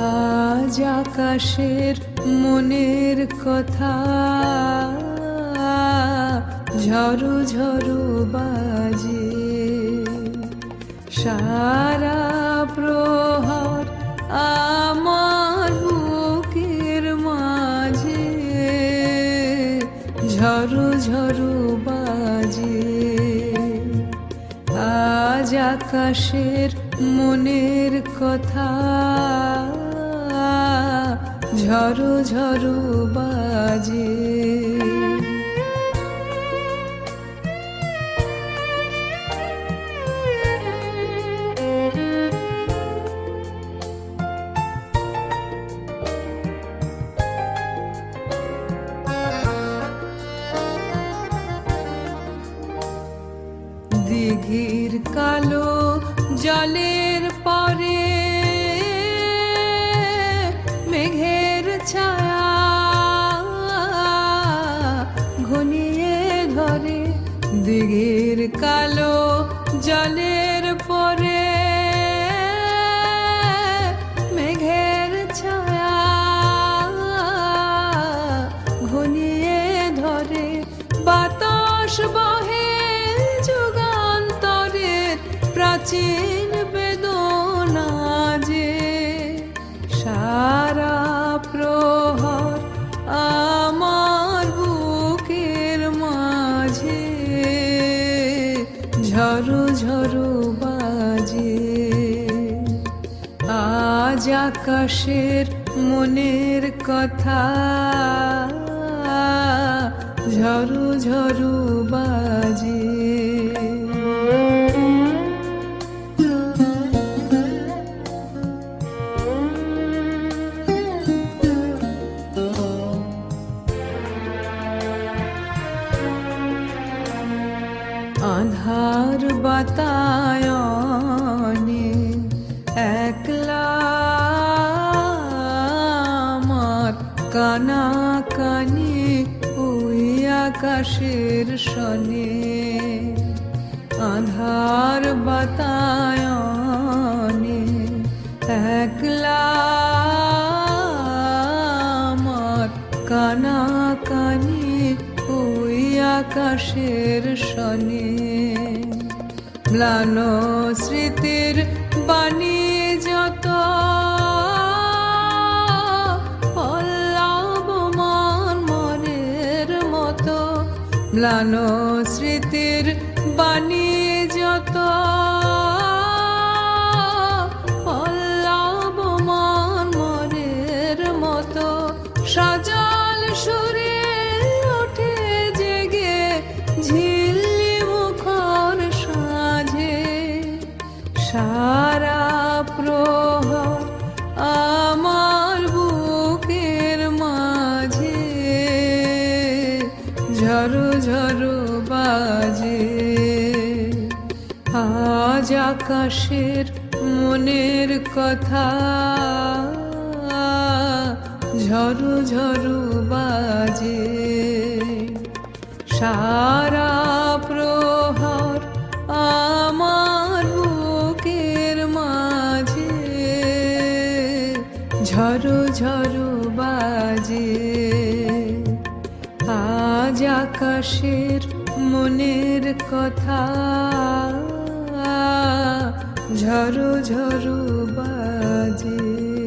আজ আকাশের মনের কথা। ঝরু ঝরু বাজে। সারা প্রহর আমার বুকের মাঝে। ঝরু ঝরু বাজে। আজ আকাশের মনের কথা। ঝরু ঝরু বাজে। দিঘির কালো জলের বাতাস বহে যুগান্তরের প্রাচীন বেদনা যে সারা প্রহর আমার বুকের মাঝে। ঝরু ঝরু বাজে। আজ আকাশের মনের কথা ঝরু ঝরু বাজে। আধার বাতায়নে কানা, ওই আকাশের সনে। আধার বাতায়নে একলা আমার কানা কানি, ওই আকাশের সনে। ম্লান স্মৃতির বাণী যত ম্লান স্মৃতির বাণী যত আজ আকাশের মনের কথা। ঝরু ঝরু বাজে। সারা প্রহর আমার বুকের মাঝে। ঝরু ঝরু বাজে। আজ আকাশের মনের কথা। ঝরো ঝরো বাজে।